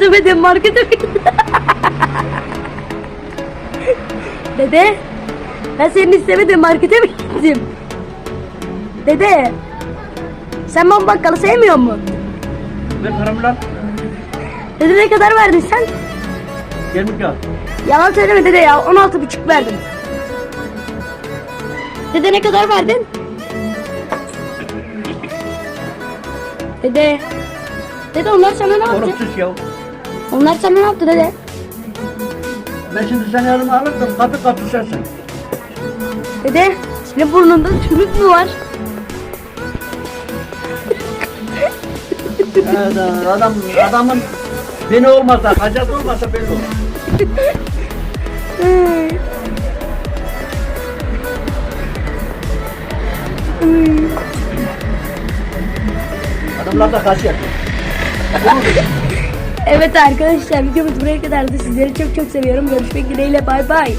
istemediğim markete mi gittim? Dede. Ben senin istemediğin markete mi gittim? Dede. Sen ben bakkalı sevmiyor musun? Ver paramı lan. Dede ne kadar verdin sen? Gelmek ya. Yalan söyleme dede ya. 16 buçuk verdim. Dede ne kadar verdin? Dede. Dede onlar sana ne yaptı? sus ya. Onlar sana ne yaptı dede? Ben şimdi seni yanıma alırdım. Kapı kapı. Dede senin burnunda çürük mü var? Evet, adam, adamın beni olmasa, hacet olmasa belli olur. Adamlar da kaç yapıyor. Evet arkadaşlar videomuz buraya kadardı. Sizleri çok çok seviyorum. Görüşmek dileğiyle bay bay.